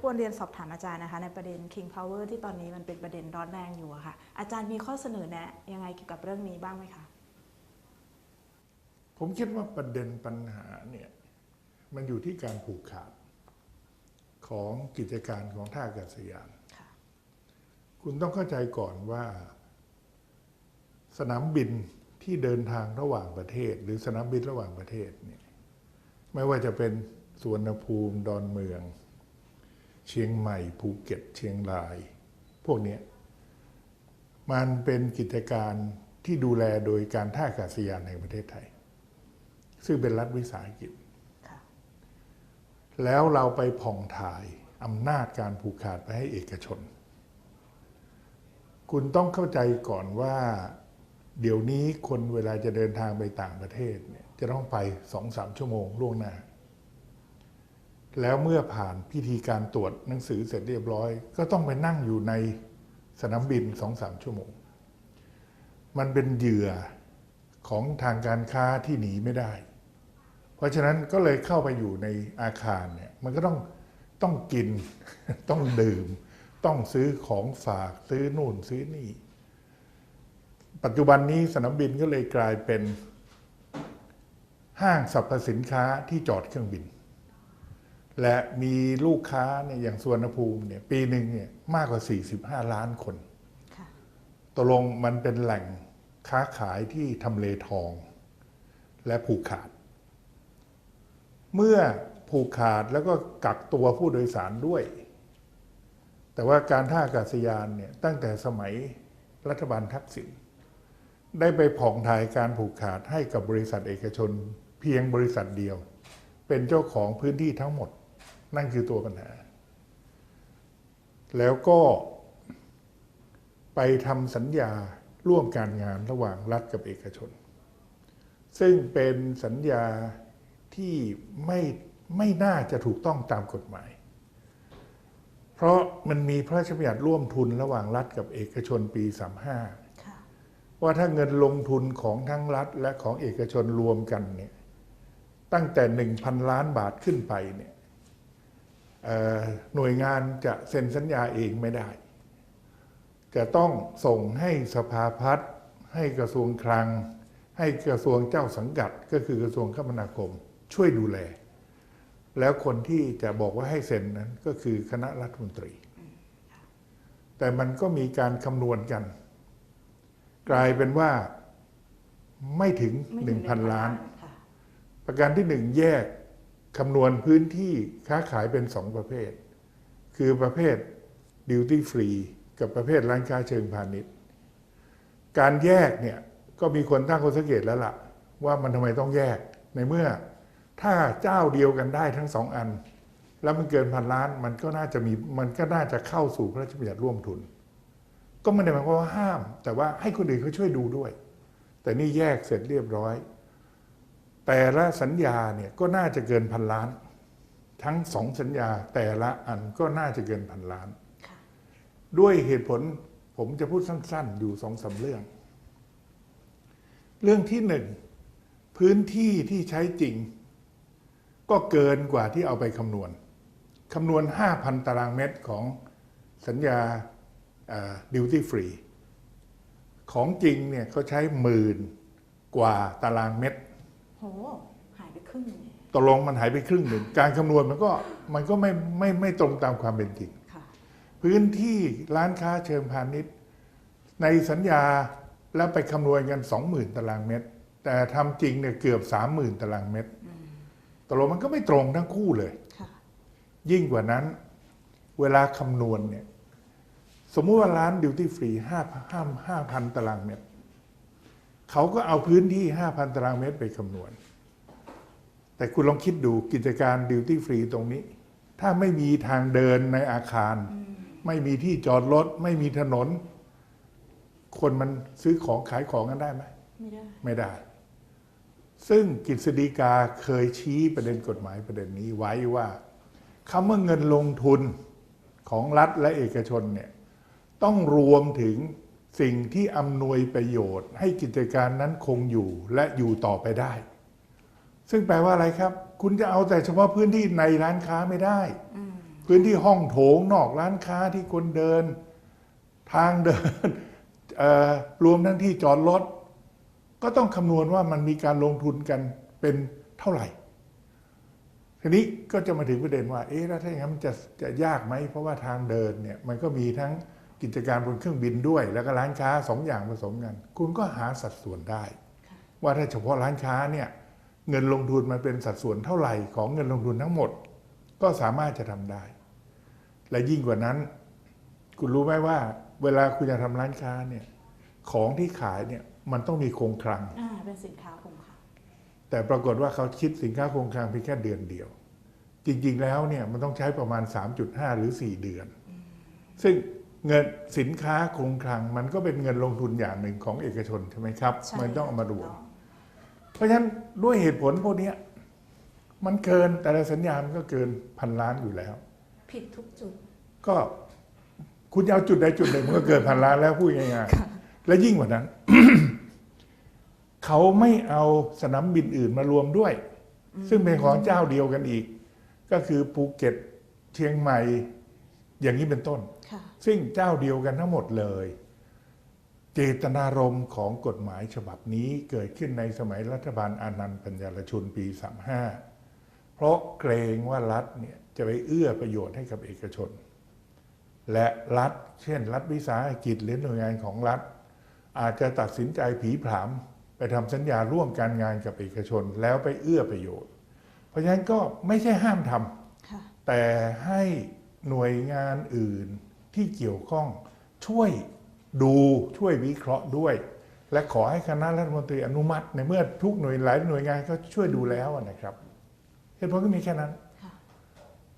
กวนเรียนสอบถามอาจารย์นะคะ ในประเด็น King Power ที่ตอนนี้มันเป็นประเด็นร้อนแรงอยู่อะค่ะ อาจารย์มีข้อเสนอแนะยังไงเกี่ยวกับเรื่องนี้บ้างไหมคะ ผมคิดว่าประเด็นปัญหาเนี่ยมันอยู่ที่การผูกขาดของกิจการของท่าอากาศยานค่ะคุณต้องเข้าใจก่อนว่า สนามบินที่เดินทางระหว่างประเทศ หรือสนามบินระหว่างประเทศเนี่ยไม่ว่าจะเป็นสวนภูมิดอนเมือง เชียงใหม่ภูเก็ตเชียงราย พวกเนี้ยมันเป็นกิจการที่ดูแลโดยการท่าอากาศยานแห่งประเทศไทย ซึ่งเป็นรัฐวิสาหกิจค่ะแล้วเราไปผ่องถ่ายอำนาจการผูกขาดไปให้เอกชน คุณต้องเข้าใจก่อนว่า เดี๋ยวนี้คนเวลาจะเดินทางไปต่างประเทศเนี่ยจะต้องไปสองสามชั่วโมงล่วงหน้า แล้วเมื่อผ่านพิธีการตรวจหนังสือเสร็จเรียบร้อย ก็ต้องไปนั่งอยู่ในสนามบินสองสามชั่วโมง มันเป็นเหยื่อของทางการค้าที่หนีไม่ได้ เพราะฉะนั้นก็เลยเข้าไปอยู่ในอาคารเนี่ยมันก็ต้องต้องกินต้องดื่ม ต้องซื้อของฝากซื้อนู่นซื้อนี่ ปัจจุบันนี้สนามบินก็เลยกลายเป็นห้างสรรพสินค้าที่จอดเครื่องบิน และมีลูกค้าเนี่ยอย่างสวนภูมิเนี่ยปีหนึ่งเนี่ยมากกว่า 45 ล้านคนค่ะตกลงมันเป็นแหล่งค้าขายที่ทำเลทอง และผูกขาด เมื่อผูกขาดแล้วก็กักตัวผู้โดยสารด้วย แต่ว่าการท่าอากาศยานเนี่ยตั้งแต่สมัยรัฐบาลทักษิณได้ไปผ่องถ่ายการผูกขาดให้กับบริษัทเอกชน เพียงบริษัทเดียว เป็นเจ้าของพื้นที่ทั้งหมด นั่นคือตัวปัญหา แล้วก็ไปทำสัญญาร่วมการงานระหว่างรัฐกับเอกชน ซึ่งเป็นสัญญาที่ไม่ไม่น่าจะถูกต้องตามกฎหมาย เพราะมันมีพระราชบัญญัติร่วมทุนระหว่างรัฐกับเอกชนปี 35 ว่าถ้าเงินลงทุนของทั้งรัฐและของเอกชนรวมกันเนี่ยตั้งแต่ 1,000 ล้านบาทขึ้นไปเนี่ย หน่วยงานจะเซ็นสัญญาเองไม่ได้ จะต้องส่งให้สภาพัฒน์ให้กระทรวงคลัง ให้กระทรวงเจ้าสังกัด ก็คือกระทรวงคมนาคม ช่วยดูแล แล้วคนที่จะบอกว่าให้เซ็นนั้นก็คือคณะรัฐมนตรี แต่มันก็มีการคำนวณกัน กลายเป็นว่าไม่ถึงไม่ถึง1,000 ล้านค่ะประการที่หนึ่งแยก คำนวณพื้นที่ค้าขายเป็นสองประเภท คือประเภทดิวตี้ฟรีกับประเภทร้านค้าเชิงพาณิชย์ การแยกเนี่ยก็มีคนตั้งข้อสังเกตแล้วล่ะ ว่ามันทำไมต้องแยกในเมื่อถ้าเจ้าเดียวกันได้ทั้งสองอัน แล้วมันเกินพันล้านมันก็น่าจะมีมันก็น่าจะเข้าสู่พระราชบัญญัติร่วมทุน ก็ไม่ได้หมายความว่าห้าม แต่ว่าให้คนอื่นเขาช่วยดูด้วย แต่นี่แยกเสร็จเรียบร้อย แต่ละสัญญาเนี่ยก็น่าจะเกินพันล้าน ทั้งสองสัญญาแต่ละอันก็น่าจะเกินพันล้านค่ะด้วยเหตุผลผมจะพูดสั้น ๆ อยู่สองสาเรื่อง เรื่องที่หนึ่งพื้นที่ที่ใช้จริง ก็เกินกว่าที่เอาไปคำนวณคำนวณ 5,000 ตารางเมตรของสัญญาดิวตี้ฟรีของจริงเนี่ยเขาใช้หมื่นกว่าตารางเมตร โหหายไปครึ่งหนึ่งตกลงมันหายไปครึ่งหนึ่ง การคำนวณมันก็มันก็ไม่ไม่ไม่ตรงตามความเป็นจริง ค่ะ พื้นที่ร้านค้าเชิงพาณิชย์ ในสัญญาแล้วไปคำนวณกัน 20,000 ตารางเมตร แต่ทำจริงเนี่ยเกือบ 30,000 ตารางเมตรตกลงมันก็ไม่ตรงทั้งคู่เลย ค่ะ ยิ่งกว่านั้น เวลาคำนวณเนี่ย สมมุติว่าร้านดิวตี้ฟรีห้าห้าห้าพันตารางเมตร เขาก็เอาพื้นที่ห้าพันตารางเมตรไปคำนวณ แต่คุณลองคิดดูกิจการดิวตี้ฟรีตรงนี้ ถ้าไม่มีทางเดินในอาคาร ไม่มีที่จอดรถ ไม่มีถนน คนมันซื้อของขายของกันได้ไหม ไม่ได้ ไม่ได้ ซึ่งกฤษฎีกาเคยชี้ประเด็นกฎหมายประเด็นนี้ไว้ว่าคำว่าเงินลงทุนของรัฐและเอกชนเนี่ยต้องรวมถึง สิ่งที่อำนวยประโยชน์ ให้กิจการนั้นคงอยู่และอยู่ต่อไปได้ ซึ่งแปลว่าอะไรครับ คุณจะเอาแต่เฉพาะพื้นที่ในร้านค้าไม่ได้ พื้นที่ห้องโถงนอกร้านค้าที่คนเดิน ทางเดินรวมทั้งที่จอดรถก็ต้องคำนวณว่ามันมีการลงทุนกันเป็นเท่าไหร่ทีนี้ก็จะมาถึงประเด็นว่า เอ๊ะแล้วถ้าอย่างนั้นมันจะจะยากไหม เพราะว่าทางเดินเนี่ยมันก็มีทั้ง กิจการบนเครื่องบินด้วย แล้วก็ร้านค้าสองอย่างผสมกัน คุณก็หาสัดส่วนได้ ว่าถ้าเฉพาะร้านค้าเนี่ยเงินลงทุนมันเป็นสัดส่วนเท่าไหร่ของเงินลงทุนทั้งหมด ก็สามารถจะทำได้ และยิ่งกว่านั้น คุณรู้ไหมว่า เวลาคุณจะทำร้านค้าเนี่ยของที่ขายเนี่ยมันต้องมีคงคลังอ่าเป็นสินค้าคงค่ะแต่ปรากฏว่าเขาคิดสินค้าคงคลังเพียงแค่เดือนเดียว จริงๆแล้วเนี่ยมันต้องใช้ประมาณ 3.5 หรือ 4 เดือน ซึ่ง เงินสินค้าคงคลัง มันก็เป็นเงินลงทุนอย่างหนึ่งของเอกชนใช่ไหมครับ ใช่มันต้องเอามารวมถูกต้องเพราะฉะนั้นด้วยเหตุผลพวกเนี้ยมันเกินแต่ละสัญญามันก็เกินพันล้านอยู่แล้ว ผิดทุกจุด ก็คุณจะเอาจุดใดจุดหนึ่งมันก็เกินพันล้านแล้วพูดง่ายๆและยิ่งกว่านั้น เขาไม่เอาสนามบินอื่นมารวมด้วย ซึ่งเป็นของเจ้าเดียวกันอีก ก็คือภูเก็ตเชียงใหม่ อย่างนี้เป็นต้น ค่ะ ซึ่งเจ้าเดียวกันทั้งหมดเลย เจตนารมณ์ของกฎหมายฉบับนี้เกิดขึ้นในสมัยรัฐบาลอานันต์ปัญญารชุนปี 35 เพราะเกรงว่ารัฐเนี่ยจะไปเอื้อประโยชน์ให้กับเอกชน และรัฐ เช่น รัฐวิสาหกิจหรือหน่วยงานของรัฐ อาจจะตัดสินใจผีผามไปทำสัญญาร่วมการงานกับเอกชนแล้วไปเอื้อประโยชน์ เพราะฉะนั้นก็ไม่ใช่ห้ามทำค่ะแต่ให้หน่วยงานอื่น ที่เกี่ยวข้องช่วยดูช่วยวิเคราะห์ด้วย และขอให้คณะรัฐมนตรีอนุมัติ ในเมื่อทุกหน่วยหลายหน่วยงานก็ช่วยดูแล้วนะครับเหตุผลก็มีแค่นั้นค่ะ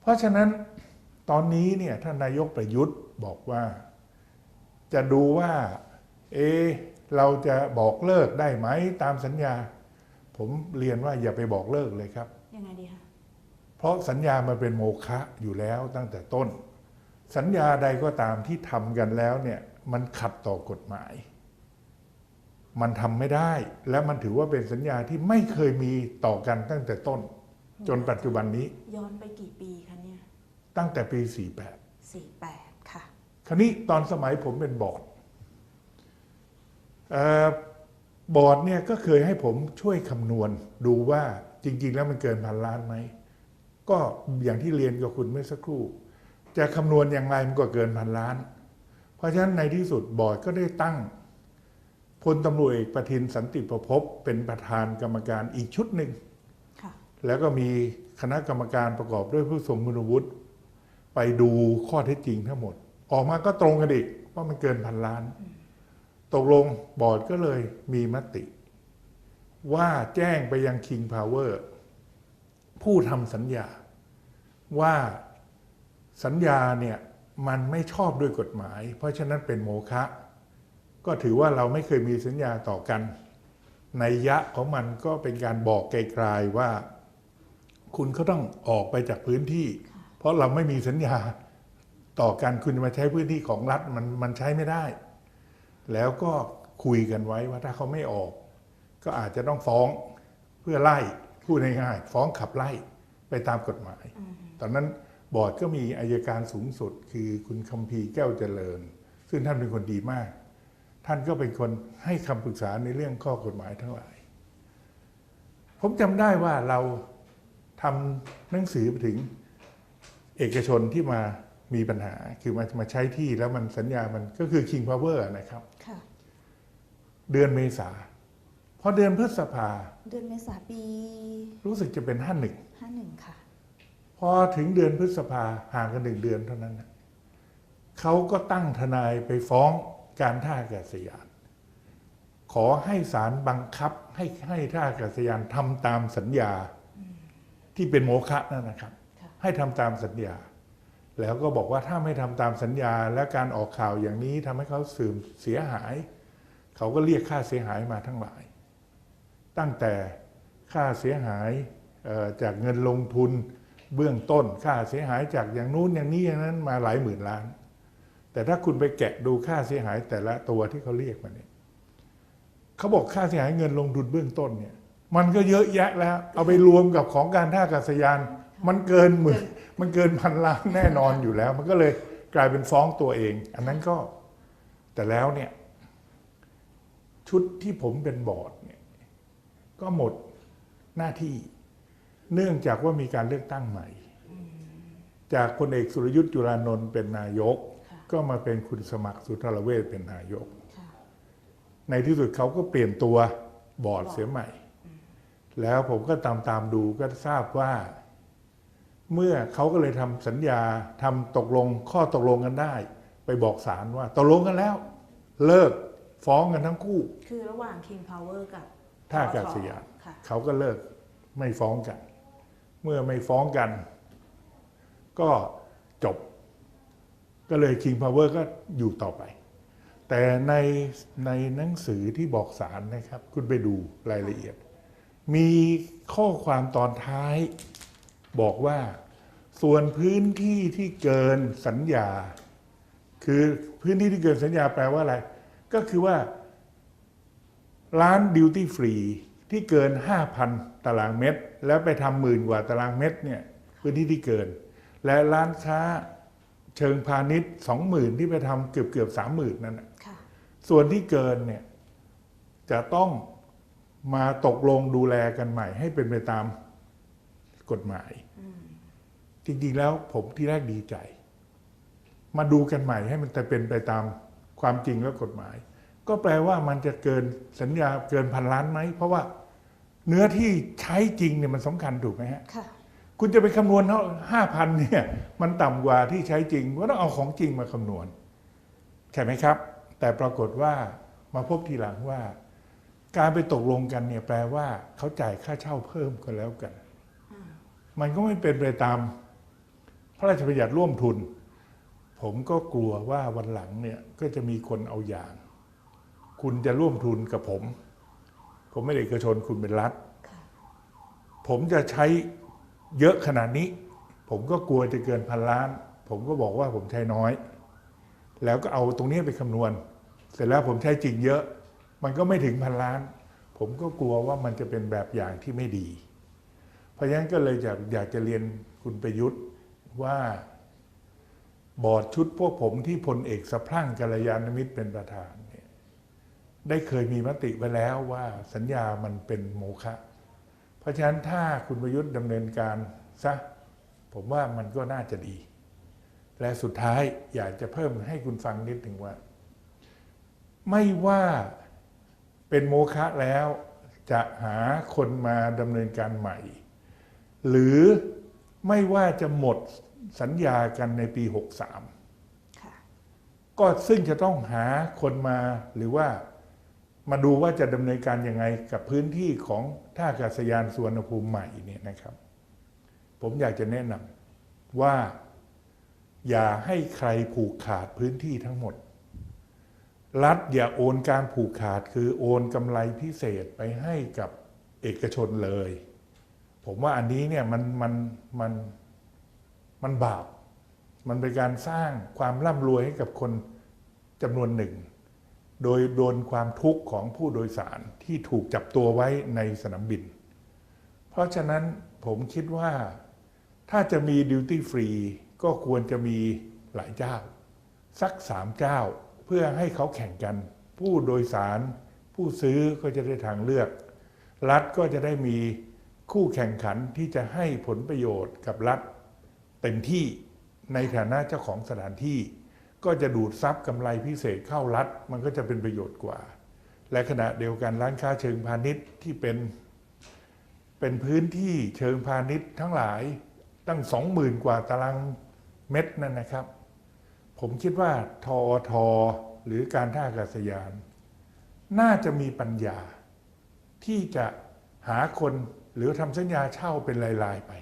เพราะฉะนั้นตอนนี้เนี่ยท่านนายกประยุทธ์บอกว่า จะดูว่า เอะเราจะบอกเลิกได้ไหมตามสัญญา ผมเรียนว่าอย่าไปบอกเลิกเลยครับยังไงดีคะเพราะสัญญามันเป็นโมฆะอยู่แล้วตั้งแต่ต้น สัญญาใดก็ตามที่ทำกันแล้วเนี่ยมันขัดต่อกฎหมาย มันทำไม่ได้ และมันถือว่าเป็นสัญญาที่ไม่เคยมีต่อกันตั้งแต่ต้น จนปัจจุบันนี้ ย้อนไปกี่ปีคะเนี่ย ตั้งแต่ปี 48สี่แปดค่ะ คราวนี้ตอนสมัยผมเป็นบอร์ดเอ่อบอร์ดเนี่ยก็เคยให้ผมช่วยคำนวณดูว่าจริง ๆ แล้วมันเกินพันล้านไหม ก็อย่างที่เรียนกับคุณเมื่อสักครู่ จะคำนวณอย่างไรมันก็เกินพันล้าน เพราะฉะนั้นในที่สุดบอร์ดก็ได้ตั้งพลตำรวจเอกประทินสันติประพบเป็นประธานกรรมการอีกชุดหนึ่งค่ะแล้วก็มีคณะกรรมการประกอบด้วยผู้ทรงคุณวุฒิไปดูข้อเท็จจริงทั้งหมด ออกมาก็ตรงกันอีกว่ามันเกินพันล้าน ตกลงบอร์ดก็เลยมีมติ ว่าแจ้งไปยัง King Power ผู้ทำสัญญาว่า สัญญาเนี่ยมันไม่ชอบด้วยกฎหมาย เพราะฉะนั้นเป็นโมฆะก็ถือว่าเราไม่เคยมีสัญญาต่อกันในยยะของมันก็เป็นการบอกไกลๆว่า คุณก็ต้องออกไปจากพื้นที่ เพราะเราไม่มีสัญญาต่อกันคุณจะมาใช้พื้นที่ของรัฐมันมันใช้ไม่ได้ แล้วก็คุยกันไว้ว่าถ้าเขาไม่ออก ก็อาจจะต้องฟ้องเพื่อไล่พูดง่ายๆฟ้องขับไล่ไปตามกฎหมาย ตอนนั้น บอร์ดก็มีอายการสูงสุด คือคุณคำพีร์แก้วเจริญ ซึ่งท่านเป็นคนดีมาก ท่านก็เป็นคนให้คำปรึกษาในเรื่องข้อกฎหมายทั้งหลาย ผมจำได้ว่าเราทำหนังสือไปถึงเอกชนที่มามีปัญหาคือมามาใช้ที่แล้วมันสัญญามันก็คือ King Power นะครับค่ะเดือนเมษาพอเดือนพฤษภา เดือนเมษาปี รู้สึกจะเป็นห้าหนึ่งห้าหนึ่งค่ะ พอถึงเดือนพฤษภาห่างกันหนึ่งเดือนเท่านั้นนะเขาก็ตั้งทนายไปฟ้องการท่าอากาศยาน ขอให้ศาลบังคับให้ให้ท่าอากาศยานทำตามสัญญาที่เป็นโมฆะนั่นนะครับ ให้ทำตามสัญญา แล้วก็บอกว่าถ้าไม่ทำตามสัญญา และการออกข่าวอย่างนี้ทำให้เขาเสื่อมเสียหาย เขาก็เรียกค่าเสียหายมาทั้งหลาย ตั้งแต่ค่าเสียหายจากเงินลงทุน เบื้องต้นค่าเสียหายจากอย่างนู้นอย่างนี้อย่างนั้นมาหลายหมื่นล้าน แต่ถ้าคุณไปแกะดูค่าเสียหายแต่ละตัวที่เขาเรียกมาเนี่ยเขาบอกค่าเสียหายเงินลงทุนเบื้องต้นเนี่ยมันก็เยอะแยะแล้ว เอาไปรวมกับของการท่าอากาศยาน มันเกินหมื่นมันเกินพันล้านแน่นอนอยู่แล้ว มันก็เลยกลายเป็นฟ้องตัวเอง อันนั้นก็แต่แล้วเนี่ย ชุดที่ผมเป็นบอร์ดเนี่ย ก็หมดหน้าที่ เนื่องจากว่ามีการเลือกตั้งใหม่ จากพลเอกสุรยุทธ์จุลานนท์เป็นนายกค่ะก็มาเป็นคุณสมัครสุนทรเวชเป็นนายกค่ะในที่สุดเขาก็เปลี่ยนตัวบอร์ดบอร์ดเสียใหม่ แล้วผมก็ตามตามๆดูก็ทราบว่า เมื่อเขาก็เลยทำสัญญาทำตกลงข้อตกลงกันได้ ไปบอกศาลว่าตกลงกันแล้ว เลิกฟ้องกันทั้งคู่ คือระหว่าง King Power กับท่าอากาศยานค่ะเขาก็เลิกไม่ฟ้องกัน เมื่อไม่ฟ้องกัน ก็จบ ก็เลย King Power ก็อยู่ต่อไป แต่ในในหนังสือที่บอกสารนะครับ คุณไปดูรายละเอียด มีข้อความตอนท้ายบอกว่า ส่วนพื้นที่ที่เกินสัญญา คือพื้นที่ที่เกินสัญญาแปลว่าอะไร ก็คือว่าร้านดิวตี้ฟรี ที่เกิน 5,000 ตารางเมตร แล้วไปทำหมื่นกว่าตารางเมตรเนี่ยพื้นที่ที่เกิน และร้านค้าเชิงพาณิชย์ 20,000 ที่ไปทำเกือบเกือบ30,000 นั่นน่ะค่ะส่วนที่เกินเนี่ยจะต้องมาตกลงดูแลกันใหม่ ให้เป็นไปตามกฎหมาย จริงๆแล้วผมที่แรกดีใจ มาดูกันใหม่ให้มันแต่เป็นไปตามความจริงและกฎหมาย ก็แปลว่ามันจะเกินสัญญาเกินพันล้านไหม เพราะว่า เนื้อที่ใช้จริงเนี่ยมันสำคัญถูกไหมฮะค่ะ คุณจะไปคำนวณเท่าห้าพันเนี่ยมันต่ำกว่าที่ใช้จริงก็ต้องเอาของจริงมาคำนวณ ใช่ไหมครับ แต่ปรากฏว่ามาพบทีหลังว่า การไปตกลงกันเนี่ยแปลว่าเขาจ่ายค่าเช่าเพิ่มกันแล้วกัน มันก็ไม่เป็นไปตาม พระราชบัญญัติร่วมทุน ผมก็กลัวว่าวันหลังเนี่ยก็จะมีคนเอาอย่าง คุณจะร่วมทุนกับผม ผมไม่ได้เอกชนคุณเป็นรัฐค่ะผมจะใช้เยอะขนาดนี้ ผมก็กลัวจะเกินพันล้าน ผมก็บอกว่าผมใช้น้อย แล้วก็เอาตรงนี้ไปคำนวณ เสร็จแล้วผมใช้จริงเยอะ มันก็ไม่ถึงพันล้าน ผมก็กลัวว่ามันจะเป็นแบบอย่างที่ไม่ดี เพราะฉะนั้นก็เลยอยากอยากจะเรียนคุณประยุทธ์ว่าบอร์ดชุดพวกผมที่พลเอกสะพรั่งกัลยาณมิตรเป็นประธานเนี่ย ได้เคยมีมติไว้แล้วว่าสัญญามันเป็นโมฆะเพราะฉะนั้นถ้าคุณประยุทธ์ดำเนินการซะผมว่ามันก็น่าจะดี และสุดท้ายอยากจะเพิ่มให้คุณฟังนิดหนึ่งว่า ไม่ว่าเป็นโมฆะแล้วจะหาคนมาดำเนินการใหม่ หรือไม่ว่าจะหมดสัญญากันในปี 63ค่ะก็ซึ่งจะต้องหาคนมาหรือว่า มาดูว่าจะดำเนินการยังไงกับพื้นที่ของท่าอากาศยานสุวรรณภูมิใหม่เนี่ยนะครับ ผมอยากจะแนะนำว่าอย่าให้ใครผูกขาดพื้นที่ทั้งหมด รัฐอย่าโอนการผูกขาดคือโอนกำไรพิเศษไปให้กับเอกชนเลย ผมว่าอันนี้เนี่ยมันมันมันมันบาป มันเป็นการสร้างความร่ำรวยให้กับคนจำนวนหนึ่ง โดยโดนความทุกข์ของผู้โดยสารที่ถูกจับตัวไว้ในสนามบิน เพราะฉะนั้นผมคิดว่าถ้าจะมีดิวตี้ฟรีก็ควรจะมีหลายเจ้า สักสามเจ้าเพื่อให้เขาแข่งกัน ผู้โดยสาร ผู้ซื้อก็จะได้ทางเลือก รัฐก็จะได้มีคู่แข่งขันที่จะให้ผลประโยชน์กับรัฐเต็มที่ในฐานะเจ้าของสถานที่ ก็จะดูดซับกำไรพิเศษเข้ารัฐ มันก็จะเป็นประโยชน์กว่า และขณะเดียวกันร้านค้าเชิงพาณิชย์ที่เป็น เป็นพื้นที่เชิงพาณิชย์ทั้งหลายตั้งสองหมื่นกว่าตารางเมตรนั่นนะครับ ผมคิดว่าทอทอหรือการท่าอากาศยาน น่าจะมีปัญญา ที่จะหาคนหรือทำสัญญาเช่าเป็นราย ๆ ไป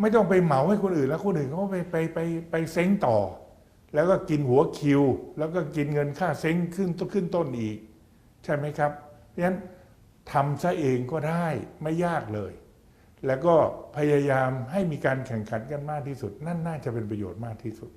ไม่ต้องไปเหมาให้คนอื่นแล้วคนอื่นเขาก็ไปไปไปไปเซ้งต่อ แล้วก็กินหัวคิว แล้วก็กินเงินค่าเซ้งขึ้นขึ้นต้นอีก ใช่ไหมครับเพราะฉะนั้นทำซะเองก็ได้ไม่ยากเลย แล้วก็พยายามให้มีการแข่งขันกันมากที่สุด นั่นน่าจะเป็นประโยชน์มากที่สุด